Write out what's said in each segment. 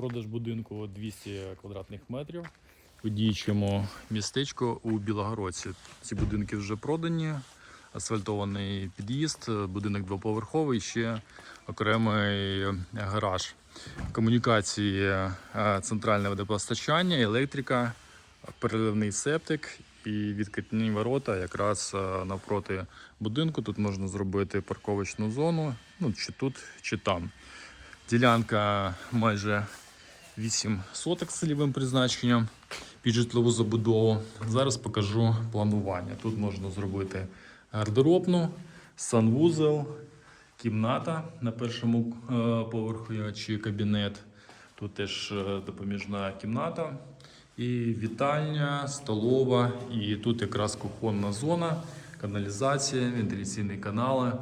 Продаж будинку 200 квадратних метрів у діючому містечку у Білогородці. Ці будинки вже продані, асфальтований під'їзд, будинок двоповерховий, ще окремий гараж. Комунікації, е, центральне водопостачання, електрика, переливний септик і відкатні ворота якраз е, навпроти будинку. Тут можна зробити парковочну зону, ну чи тут, чи там. Ділянка майже 8 соток з цільовим призначенням під житлову забудову. Зараз покажу планування. Тут можна зробити гардеробну, санвузел, кімната на першому е, поверху чи кабінет. Тут теж е, допоміжна кімната. І вітальня, столова, і тут якраз кухонна зона, каналізація, вентиляційні канали.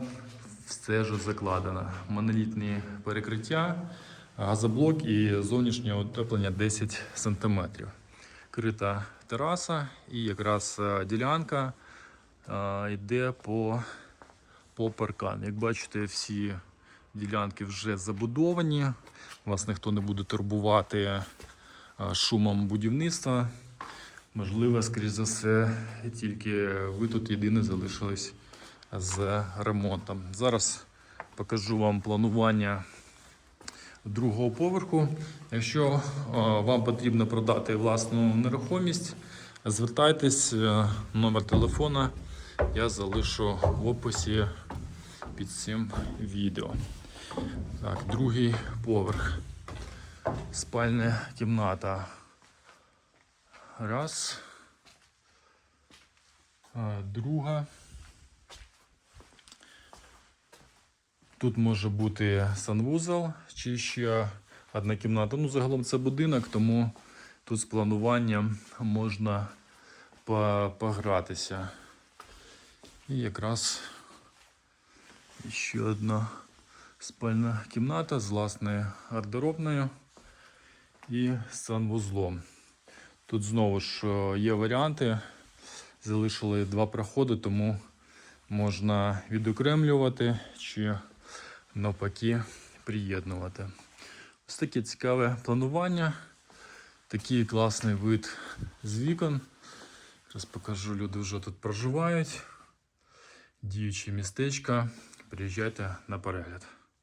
Все ж закладено. Монолітні перекриття, газоблок і зовнішнє утеплення 10 см. Крита тераса і якраз е, ділянка е, йде по, по паркан. Як бачите, всі ділянки вже забудовані. Вас ніхто не буде турбувати е, шумом будівництва. Можливо, скоріш за все, тільки ви тут єдине залишились з ремонтом. Зараз покажу вам планування другого поверху. Якщо е, вам потрібно продати власну нерухомість, звертайтесь, е, номер телефона я залишу в описі під цим відео. Так, другий поверх. Спальня кімната. Раз. Е, Друга. Тут може бути санвузол чи ще одна кімната. Ну, загалом це будинок, тому тут з плануванням можна погратися. І якраз ще одна спальна кімната з власною гардеробною і санвузлом. Тут знову ж е, є варіанти. Залишили два проходи, тому можна відокремлювати чи навпаки приєднувати. Ось таке цікаве планування. Такий класний вид з вікон. Зараз покажу, люди вже тут проживають. Діючі містечка. Приїжджайте на перегляд.